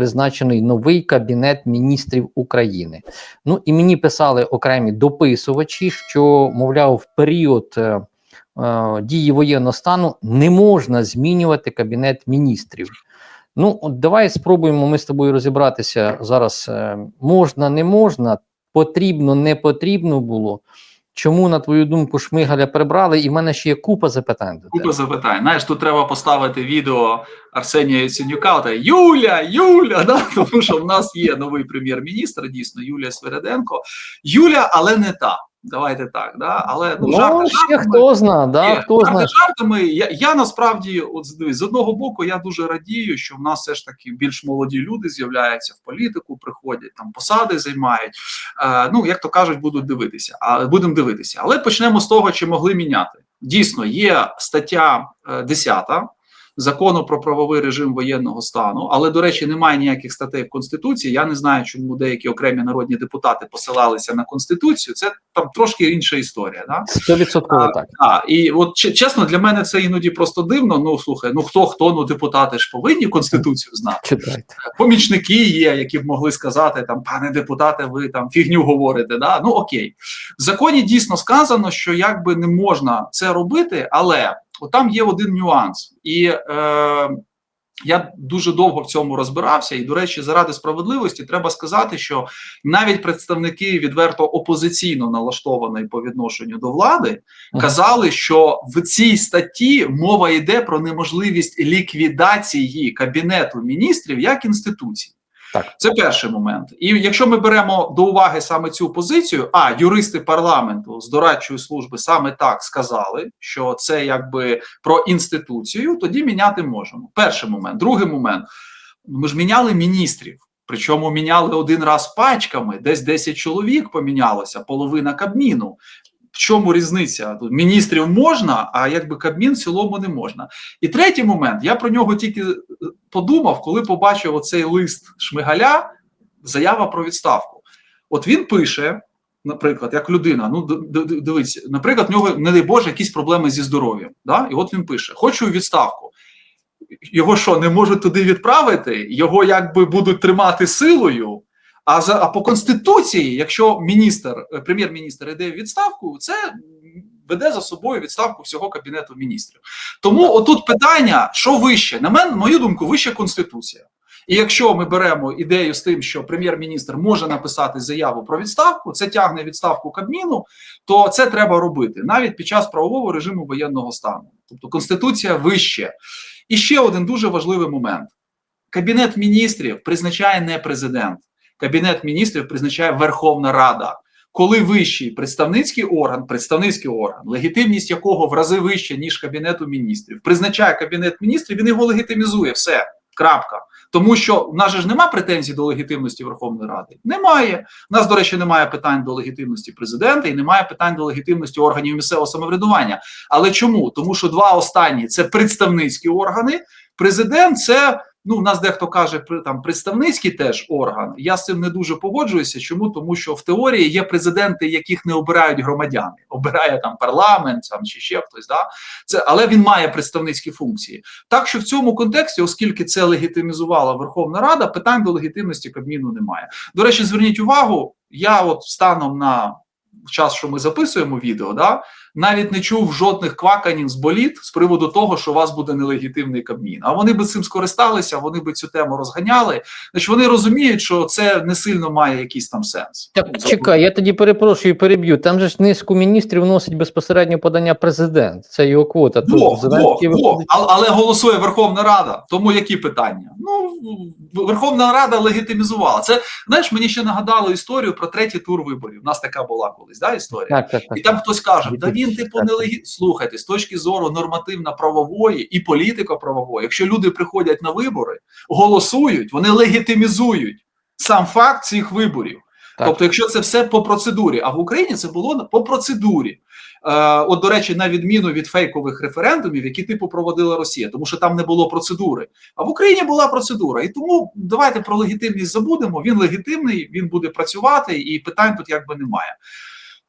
призначений новий кабінет міністрів України. Ну і мені писали окремі дописувачі, що мовляв, в період е, е, дії воєнного стану не можна змінювати кабінет міністрів. Ну, от давай спробуємо ми з тобою розібратися зараз. е, можна, не можна, потрібно, не потрібно було. Чому, на твою думку, Шмигаля прибрали? І в мене ще є купа запитань. Купа запитань. Знаєш, тут треба поставити відео Арсенія Яценюка, та Юля, Юля, да? тому що в нас є новий прем'єр-міністр, дійсно, Юлія Свереденко. Юля, але не та. Давайте так. Да? Але ну, Ну, жарти ще жартами. хто зна, да, хто жарти жартами. Я, я насправді, от дивись, з одного боку, я дуже радію, що в нас все ж таки більш молоді люди з'являються в політику, приходять там посади займають. Е, ну як то кажуть, будуть дивитися. А будемо дивитися. Але почнемо з того, чи могли міняти. Дійсно, є стаття е, 10 закону про правовий режим воєнного стану, але до речі, немає ніяких статей в конституції. Я не знаю, чому деякі окремі народні депутати посилалися на конституцію. Це там трошки інша історія. Да? Стовідсотково так. А, і от чесно, для мене це іноді просто дивно. Ну слухай, ну хто хто, ну депутати ж повинні конституцію знати. Читайте. Помічники є, які б могли сказати там, пане депутате, ви там фігню говорите. Да? Ну окей, в законі дійсно сказано, що якби не можна це робити, але от там є один нюанс, і е, я дуже довго в цьому розбирався. І, до речі, заради справедливості треба сказати, що навіть представники відверто опозиційно налаштованої по відношенню до влади казали, що в цій статті мова йде про неможливість ліквідації кабінету міністрів як інституції. Так. Це перший момент. І якщо ми беремо до уваги саме цю позицію, а юристи парламенту з дорадчої служби саме так сказали, що це якби про інституцію, тоді міняти можемо. Перший момент. Другий момент. Ми ж міняли міністрів. Причому міняли один раз пачками, десь 10 чоловік помінялося, половина кабміну. В чому різниця? Міністрів можна, а якби кабмін в цілому не можна. І третій момент, я про нього тільки е, подумав, коли побачив оцей лист Шмигаля, заява про відставку. От він пише, наприклад, як людина, ну дивіться, наприклад, в нього, не дай Боже, якісь проблеми зі здоров'ям. Да? І от він пише: Хочу відставку. Його що, не можуть туди відправити? Його якби будуть тримати силою. А за а по конституції, якщо міністр, е, прем'єр-міністр йде в відставку, це веде за собою відставку всього кабінету міністрів. Тому отут питання: що вище? На мене, мою думку, вище конституція. І якщо ми беремо ідею з тим, що прем'єр-міністр може написати заяву про відставку, це тягне відставку Кабміну, то це треба робити навіть під час правового режиму воєнного стану. Тобто конституція вище. І ще один дуже важливий момент: кабінет міністрів призначає не президент. Кабінет міністрів призначає Верховна Рада. Коли вищий представницький орган, представницький орган, легітимність якого в рази вища, ніж кабінету міністрів, призначає кабінет міністрів, він його легітимізує. Все, крапка. Тому що в нас же ж нема претензій до легітимності Верховної Ради. Немає. У нас, до речі, немає питань до легітимності президента і немає питань до легітимності органів місцевого самоврядування. Але чому? Тому що два останні це представницькі органи. Президент це. Ну, у нас дехто каже, там представницький теж орган. Я з цим не дуже погоджуюся. Чому? Тому що в теорії є президенти, яких не обирають громадяни, обирає там парламент там, чи ще хтось. Да? Це, але він має представницькі функції. Так що в цьому контексті, оскільки це легітимізувала Верховна Рада, питань до легітимності Кабміну немає. До речі, зверніть увагу, я от станом на час, що ми записуємо відео, да, навіть не чув жодних кваканів з боліт з приводу того, що у вас буде нелегітимний Кабмін. А вони би цим скористалися, вони би цю тему розганяли. Значить, вони розуміють, що це не сильно має якийсь там сенс. Так, чекай, я тоді перепрошую, переб'ю. Там же ж низку міністрів вносить безпосередньо подання президент. Це його квота. Во, во. Але, але голосує Верховна Рада. Тому які питання? Ну Верховна Рада легітимізувала. Це знаєш, мені ще нагадало історію про третій тур виборів. У нас така була колись, да, історія. Так, так, так. І там хтось каже, да він типу не легі... Слухайте, з точки зору нормативно-правової і політико-правової, якщо люди приходять на вибори, голосують, вони легітимізують сам факт цих виборів. Так. Тобто, якщо це все по процедурі, а в Україні це було по процедурі. Е, от, до речі, на відміну від фейкових референдумів, які типу проводила Росія, тому що там не було процедури. А в Україні була процедура. І тому давайте про легітимність забудемо. Він легітимний, він буде працювати, і питань тут якби немає.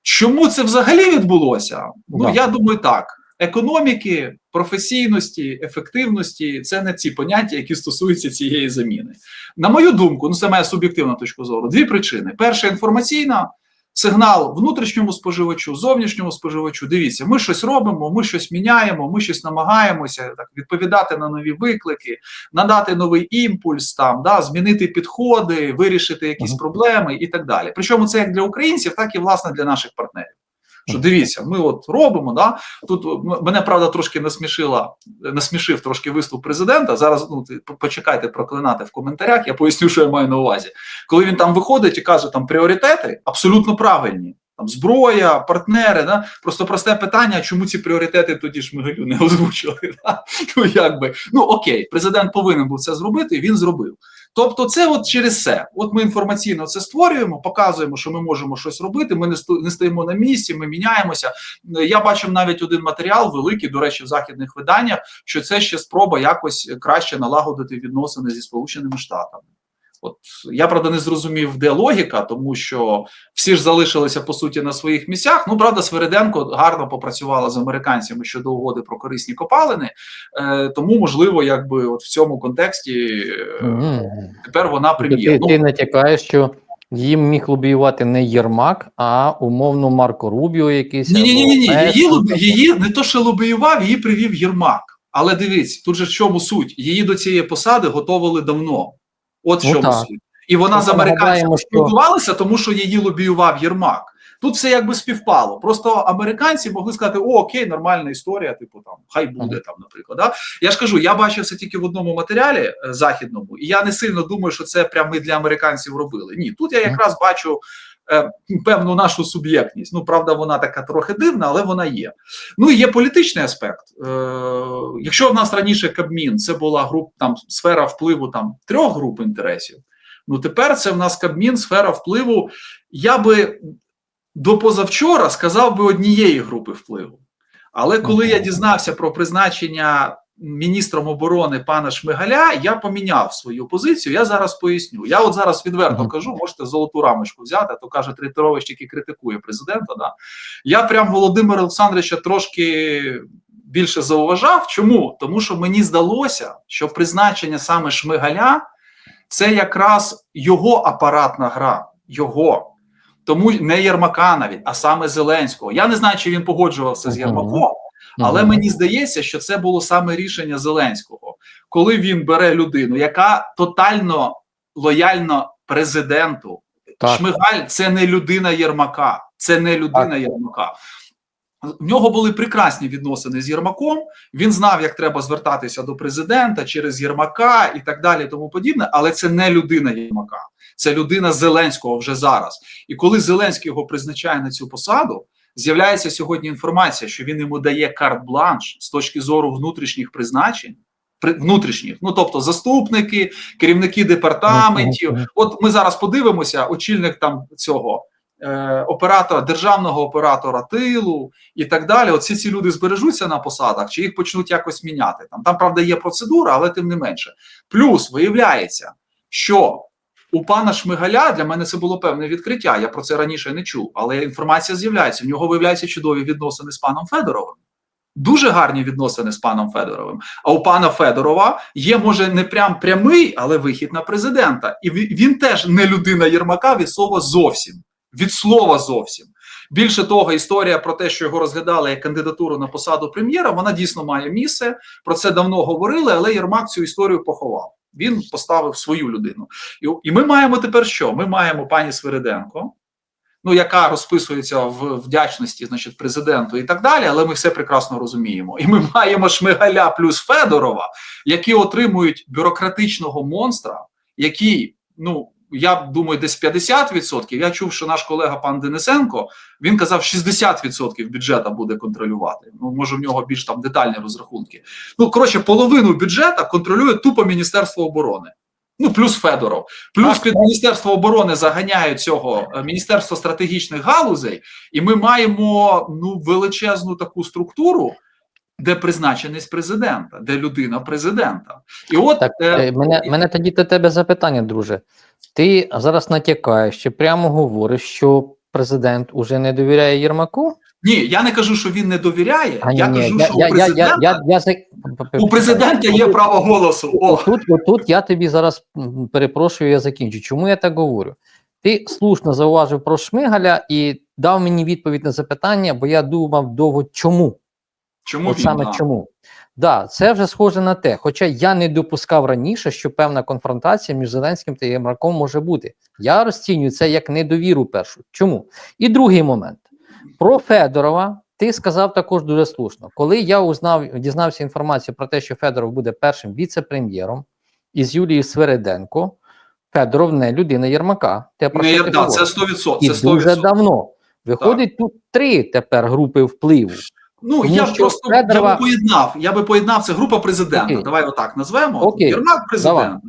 Чому це взагалі відбулося? Ну я думаю, так. економіки, професійності, ефективності це не ці поняття, які стосуються цієї заміни. На мою думку, ну це моя суб'єктивна точка зору. Дві причини: перша інформаційна. Сигнал внутрішньому споживачу, зовнішньому споживачу. Дивіться, ми щось робимо, ми щось міняємо, ми щось намагаємося так відповідати на нові виклики, надати новий імпульс, там да змінити підходи, вирішити якісь проблеми і так далі. Причому це як для українців, так і власне для наших партнерів. Що дивіться, ми от робимо. Да тут мене правда трошки насмішила, насмішив трошки виступ президента. Зараз ну почекайте проклинати в коментарях. Я поясню, що я маю на увазі. Коли він там виходить і каже, там пріоритети абсолютно правильні. Там зброя, партнери, да просто просте питання, чому ці пріоритети тоді ж Шмигалю не озвучили? Да? Ну якби ну окей, президент повинен був це зробити, і він зробив. Тобто, це от через це. От ми інформаційно це створюємо, показуємо, що ми можемо щось робити. Ми не сто- не стоїмо на місці, ми міняємося. Я бачив навіть один матеріал, великий, до речі, в західних виданнях, що це ще спроба якось краще налагодити відносини зі Сполученими Штатами. От я правда не зрозумів, де логіка, тому що всі ж залишилися по суті на своїх місцях. Ну правда, Свериденко гарно попрацювала з американцями щодо угоди про корисні копалини. Е, тому можливо, якби от в цьому контексті е, тепер вона Тобто прем'єр. Ти, Ну, ти натякаєш, що їм міг лобіювати не Єрмак, а умовно Марко Рубіо якийсь. Ні, ні, ні, ні, ні. Її, її не то, що лобіював, її привів Єрмак. Але дивіться, тут же в чому суть? Її до цієї посади готовили давно. От в Ну, чому суть. І вона Просто з американцями спілкувалася, тому що її лобіював Єрмак. Тут все якби співпало. Просто американці могли сказати: О, окей, нормальна історія, типу там, хай буде там, наприклад. Да? Я ж кажу, я бачив це тільки в одному матеріалі е, західному, і я не сильно думаю, що це прямо ми для американців робили. Ні, тут я якраз бачу певну нашу суб'єктність. Ну, правда, вона така трохи дивна, але вона є. Ну і є політичний аспект. Е, якщо в нас раніше Кабмін це була груп, там сфера впливу там трьох груп інтересів. Ну тепер це в нас Кабмін, сфера впливу. Я би до позавчора сказав би однієї групи впливу. Але коли я дізнався про призначення міністром оборони пана Шмигаля, я поміняв свою позицію. Я зараз поясню. Я от зараз відверто кажу, можете золоту рамочку взяти, а то каже Трейтерович, який критикує президента. Да. Я прям Володимира Олександровича трошки більше зауважав. Чому? Тому що мені здалося, що призначення саме Шмигаля це якраз його апаратна гра, його. Тому не Єрмака навіть, а саме Зеленського. Я не знаю, чи він погоджувався з Єрмаком, але мені здається, що це було саме рішення Зеленського, коли він бере людину, яка тотально лояльна президенту. Так. Шмигаль це не людина Єрмака, це не людина Єрмака. В нього були прекрасні відносини з Єрмаком. Він знав, як треба звертатися до президента через Єрмака і так далі, тому подібне. Але це не людина Єрмака, це людина Зеленського вже зараз. І коли Зеленський його призначає на цю посаду, з'являється сьогодні інформація, що він йому дає карт-бланш з точки зору внутрішніх призначень. Внутрішніх, ну тобто заступники, керівники департаментів. От ми зараз подивимося, очільник там цього е, оператора, державного оператора тилу і так далі. Оці ці люди збережуться на посадах, чи їх почнуть якось міняти. Там, там правда, є процедура, але тим не менше. Плюс виявляється, що у пана Шмигаля для мене це було певне відкриття. Я про це раніше не чув, але інформація з'являється. В нього виявляються чудові відносини з паном Федоровим. Дуже гарні відносини з паном Федоровим. А у пана Федорова є, може, не прям прямий, але вихід на президента. І він теж не людина Єрмака від слова зовсім. Від слова зовсім. Більше того, історія про те, що його розглядали як кандидатуру на посаду прем'єра, вона дійсно має місце. Про це давно говорили, але Єрмак цю історію поховав. Він поставив свою людину. І, і ми маємо тепер що? Ми маємо пані Свириденко, ну яка розписується в вдячності, значить, президенту і так далі, але ми все прекрасно розуміємо. І ми маємо Шмигаля плюс Федорова, які отримують бюрократичного монстра, який, ну. Я думаю, десь 50%. Я чув, що наш колега пан Денисенко він казав, 60% бюджету буде контролювати. Ну, може, в нього більш там детальні розрахунки. Ну, коротше, половину бюджету контролює тупо Міністерство оборони. Ну, плюс Федоров. Плюс під Міністерство оборони заганяють цього е, Міністерство стратегічних галузей, і ми маємо ну, величезну таку структуру, де призначеність президента, де людина президента. І от Так, е, е, мене, мене тоді до тебе запитання, друже. Ти зараз натякаєш, чи прямо говориш, що президент уже не довіряє Єрмаку? Ні, я не кажу, що він не довіряє. А, я ні, кажу, я, що я, у президента, я, я, я, у президента є право голосу. О, Отут, отут я тобі зараз перепрошую, я закінчу. Чому я так говорю? Ти слушно зауважив про Шмигаля і дав мені відповідь на запитання, бо я думав довго чому. Чому От саме да. чому. Да, це вже схоже на те. Хоча я не допускав раніше, що певна конфронтація між Зеленським та Єрмаком може бути. Я розцінюю це як недовіру першу. Чому? І другий момент. Про Федорова ти сказав також дуже слушно. Коли я узнав, дізнався інформацію про те, що Федоров буде першим віце-прем'єром із Юлією Свереденко, Федоров не людина Єрмака. Те, про Не, що я- ти да, це 100%. І Це 100%. дуже давно. Виходить, тут три тепер групи впливу. Ну Тому я що просто Федорова- я би поєднав. Я би поєднав це група президента. Окей. Давай отак назвемо. Окей. Єрмак президент.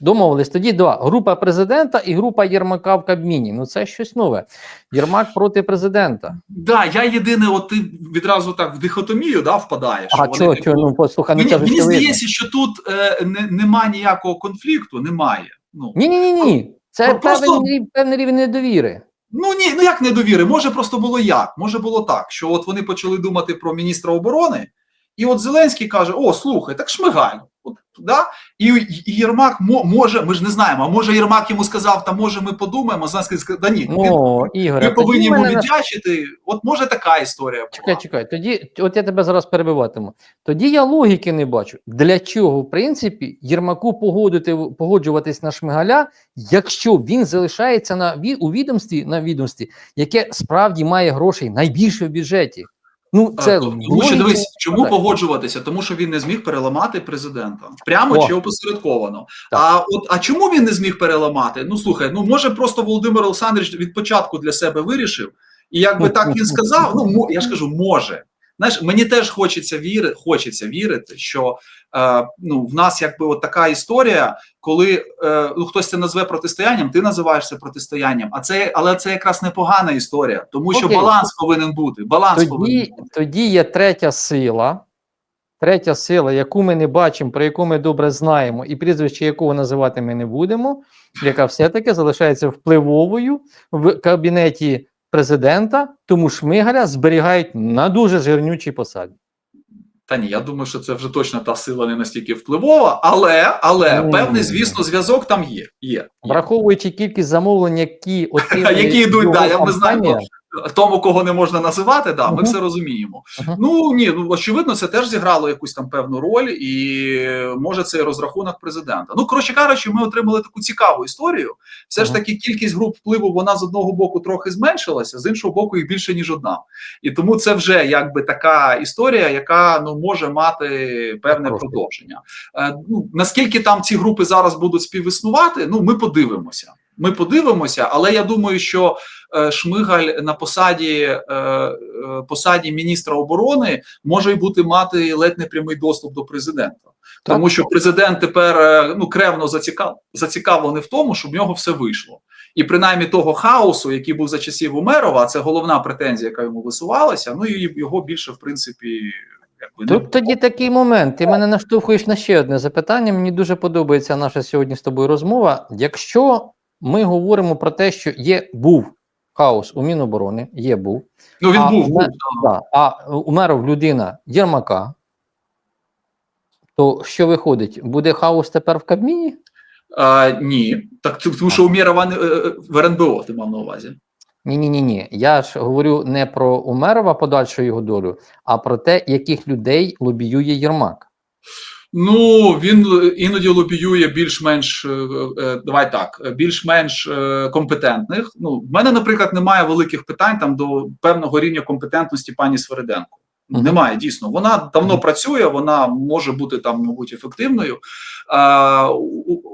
Домовились тоді два: група президента і група Єрмака в Кабміні. Ну це щось нове. Єрмак проти президента. Да, я єдине, от ти відразу так в дихотомію да, впадаєш. А чого, чого? Ну послухай, ну мені мені здається, що тут е, не, нема ніякого конфлікту, немає. Ну, Ні, ні, ні, ні. Це Про- просто- певний, певний рівень недовіри. Ну ні, ну як недовіри? Може, просто було як? Може було так, що от вони почали думати про міністра оборони, і от Зеленський каже: О, слухай, так Шмигаль. От, да? І, і Єрмак може, ми ж не знаємо, а може Єрмак йому сказав, та може ми подумаємо, Зеленський сказав, да ні, він- Ну, Ігоре, ви повинні йому мене віддячити. От може така історія була. Чекай, чекай. Тоді, от я тебе зараз перебиватиму. Тоді я логіки не бачу. Для чого, в принципі, Єрмаку погодити, погоджуватись на Шмигаля, якщо він залишається на у відомстві на відомстві, яке справді має грошей найбільше в бюджеті. Ну, це Е, Тому що дивись, чому погоджуватися? Тому що він не зміг переламати президента прямо О. чи опосередковано. Так. А от а чому він не зміг переламати? Ну слухай, ну може просто Володимир Олександрович від початку для себе вирішив, і якби так він сказав, ну я ж кажу, може. Знаєш, мені теж хочеться вірити, хочеться вірити, що е, ну в нас якби от така історія, коли е, ну хтось це назве протистоянням, ти називаєш це протистоянням, а це але це якраз непогана історія, тому що Окей. баланс повинен бути. Баланс повинен бути. тоді є третя сила, третя сила, яку ми не бачимо, про яку ми добре знаємо, і прізвище якого називати ми не будемо, яка все-таки залишається впливовою в кабінеті президента, тому Шмигаля зберігають на дуже жирнючій посаді. Та ні, я думаю, що це вже точно та сила не настільки впливова, але але певний, звісно, зв'язок там є. є. Враховуючи кількість замовлень, які Які йдуть, да, я не знаємо. Тому, кого не можна називати, да, ми Мгм. все розуміємо. Мгм. Ну ні, ну очевидно, це теж зіграло якусь там певну роль, і може це і розрахунок президента. Ну коротше кажучи, ми отримали таку цікаву історію. Все ж таки, кількість груп впливу вона з одного боку трохи зменшилася, з іншого боку, їх більше ніж одна. І тому це вже якби така історія, яка ну може мати певне Просто. продовження. Е, ну наскільки там ці групи зараз будуть співіснувати, ну ми подивимося. Ми подивимося, але я думаю, що е, Шмигаль на посаді е, е, посаді міністра оборони може й бути мати ледь не прямий доступ до президента, тому що президент тепер ну кревно зацікав, зацікавлений в тому, щоб в нього все вийшло. І принаймні того хаосу, який був за часів Умерова, це головна претензія, яка йому висувалася. Ну і його більше в принципі якби Тут тоді такий момент. Ти мене наштовхуєш на ще одне запитання. Мені дуже подобається наша сьогодні з тобою розмова. Якщо ми говоримо про те, що є був хаос у Міноборони, є був, ну він а, був. у був да, а умеров людина Єрмака, то що виходить? Буде хаос тепер в Кабміні? А, ні, так тому що Умєрова не- в РНБО ти мав на увазі. Ні, ні, ні, ні. Я ж говорю не про Умерова подальшу його долю, а про те, яких людей лобіює Єрмак. Ну він іноді лобіює більш-менш е, е, давай так, е, більш-менш е, компетентних. Ну, в мене, наприклад, немає великих питань там до певного рівня компетентності пані Свериденко. Мгм. Немає дійсно. Вона давно Мгм. працює, вона може бути там, мабуть, ефективною. А,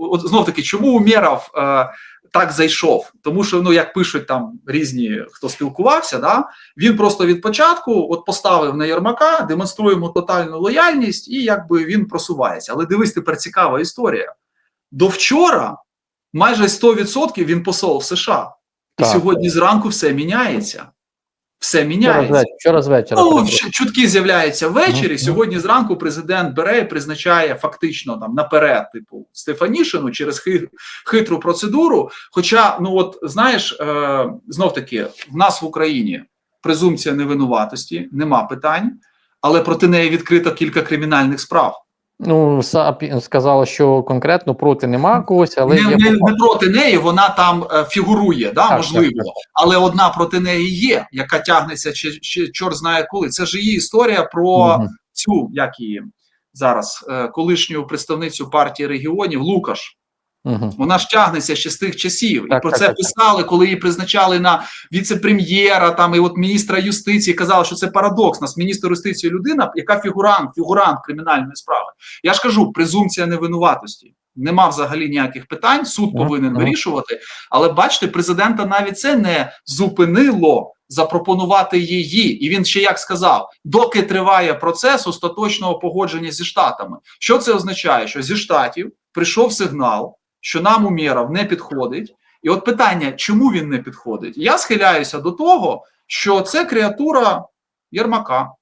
от знов таки, чому Умєров е, так зайшов? Тому що, ну як пишуть там різні, хто спілкувався, да він просто від початку от поставив на Єрмака, демонструємо тотальну лояльність, і якби він просувається. Але дивись, тепер цікава історія. До вчора майже 100% він посол в США. І Так. сьогодні зранку все міняється. Все міняється. Вчора з вечора. Ну, чутки з'являються ввечері. Мгм. Сьогодні зранку президент бере і призначає фактично там наперед, типу Стефанішину через хи- хитру процедуру. Хоча, ну от знаєш, е, знов таки, в нас в Україні презумпція невинуватості, нема питань, але проти неї відкрито кілька кримінальних справ. Ну, САП сказала, що конкретно проти нема когось, але не, є не, не проти неї, вона там е, фігурує, да, Так, можливо, так, так. але одна проти неї є, яка тягнеться чи, ще чор знає коли. Це ж її історія про угу. цю, як її зараз, е, колишню представницю партії регіонів Лукаш. Мгм. Вона ж тягнеться ще з тих часів, і про так, це так, так. писали, коли її призначали на віце-прем'єра, там і от міністра юстиції казали, що це парадокс. Нас міністр юстиції людина, яка фігурант, фігурант кримінальної справи. Я ж кажу, презумпція невинуватості. Нема взагалі ніяких питань. Суд повинен ага. вирішувати. Але бачите, президента навіть це не зупинило запропонувати її. І він ще як сказав: доки триває процес остаточного погодження зі штатами. Що це означає? Що зі штатів прийшов сигнал, що нам Умєров не підходить. І от питання, чому він не підходить? Я схиляюся до того, що це креатура Єрмака.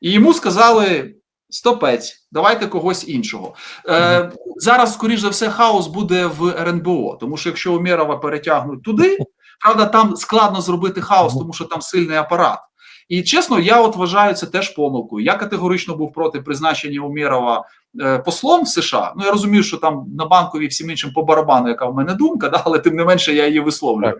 І йому сказали: стопець, давайте когось іншого. Е, зараз, скоріш за все, хаос буде в РНБО, тому що якщо Умєрова перетягнуть туди, правда, там складно зробити хаос, тому що там сильний апарат. І чесно, я от вважаю це теж помилкою. Я категорично був проти призначення Умєрова е, послом в США. Ну я розумію, що там на банковій всім іншим по барабану, яка в мене думка, да, але тим не менше я її висловлюю.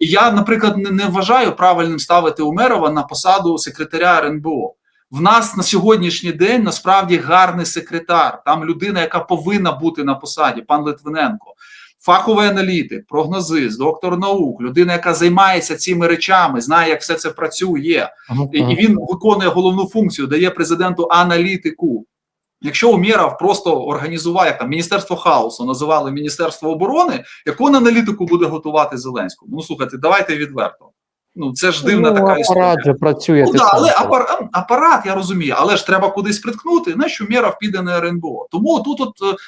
І я, наприклад, не, не вважаю правильним ставити Умерова на посаду секретаря РНБО. В нас на сьогоднішній день насправді гарний секретар. Там людина, яка повинна бути на посаді, пан Литвиненко, фаховий аналітик, прогнозист, доктор наук, людина, яка займається цими речами, знає, як все це працює. І, і він виконує головну функцію, дає президенту аналітику. Якщо Умєров просто організував, як там Міністерство хаосу називали Міністерство оборони, яку аналітику буде готувати Зеленському? Ну слухайте, давайте відверто. Ну це ж дивна ну, така історія. апарат же працює. Ну, да, але сказав. апар, апарат, я розумію, але ж треба кудись приткнути, знаєш, Умєров піде на РНБО. Тому тут от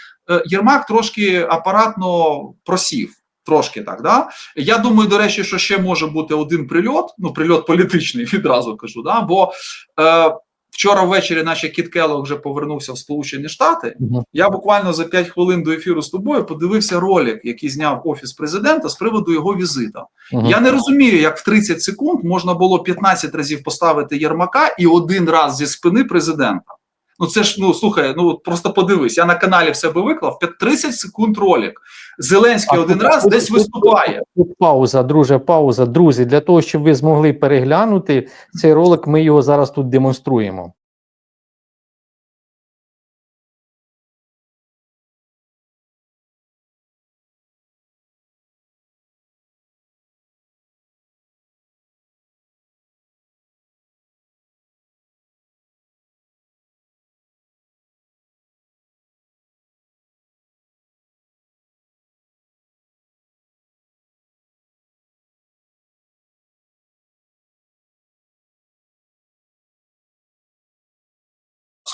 Єрмак трошки апаратно просів. Трошки так, да. Я думаю, до речі, що ще може бути один прильот, ну прильот політичний, відразу кажу, да, бо е, вчора ввечері, наче Кіт Келлог вже повернувся в Сполучені Штати. Я буквально за 5 хвилин до ефіру з тобою подивився ролик, який зняв офіс президента з приводу його візита. Я не розумію, як в 30 секунд можна було 15 разів поставити Єрмака і один раз зі спини президента. Ну це ж ну слухай, ну просто подивись. Я на каналі в себе виклав 30 секунд ролик. Зеленський А один тут- раз тут- десь тут- виступає. Тут пауза, друже, пауза. Друзі, для того, щоб ви змогли переглянути цей ролик, ми його зараз тут демонструємо.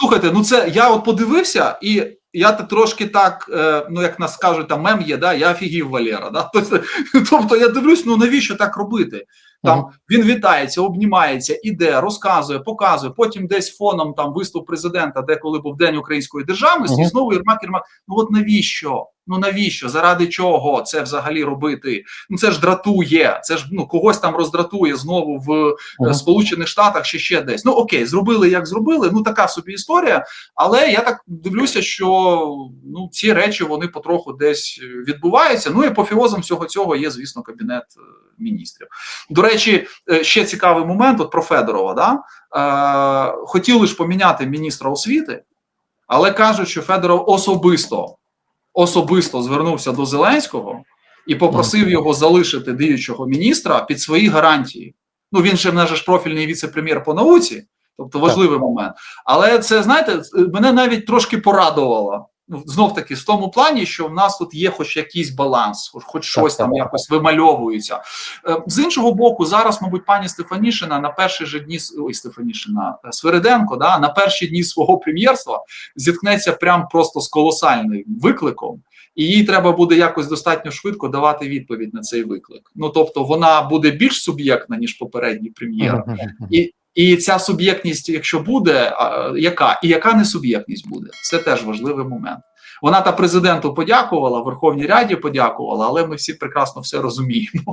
Слухайте, ну це я от подивився, і я трошки так, е, ну як нас кажуть, там мем є, да, я офігів Валера. Да? Тобто, тобто я дивлюсь, ну навіщо так робити? Там Мгм. він вітається, обнімається, іде, розказує, показує. Потім десь фоном там виступ президента, де коли був День української державності, Мгм. і знову Єрмак Єрмак. Ну от навіщо? Ну навіщо? Заради чого це взагалі робити? Ну це ж дратує. Це ж ну когось там роздратує знову в е, Сполучених Штатах чи ще десь. Ну окей, зробили як зробили. Ну така собі історія. Але я так дивлюся, що ну ці речі вони потроху десь відбуваються. Ну і апофіозом всього цього є, звісно, кабінет е, міністрів. До речі, е, ще цікавий момент от про Федорова. Да? Е, хотіли ж поміняти міністра освіти, але кажуть, що Федоров особисто особисто звернувся до Зеленського і попросив його залишити діючого міністра під свої гарантії. Ну він ще в нас ж профільний віце-прем'єр по науці, тобто важливий момент. Але це знаєте, мене навіть трошки порадувало. Ну, знов таки, в тому плані, що в нас тут є хоч якийсь баланс, хоч, щось так, там так. якось вимальовується. Е, З іншого боку, зараз, мабуть, пані Стефанішина на перші ж дні ой, Стефанішина е, Свириденко, да, на перші дні свого прем'єрства зіткнеться прям просто з колосальним викликом, і їй треба буде якось достатньо швидко давати відповідь на цей виклик. Ну тобто, вона буде більш суб'єктна ніж попередній прем'єр. І, і ця суб'єктність, якщо буде, яка і яка не суб'єктність буде, це теж важливий момент. Вона та президенту подякувала, Верховній Раді подякувала, але ми всі прекрасно все розуміємо.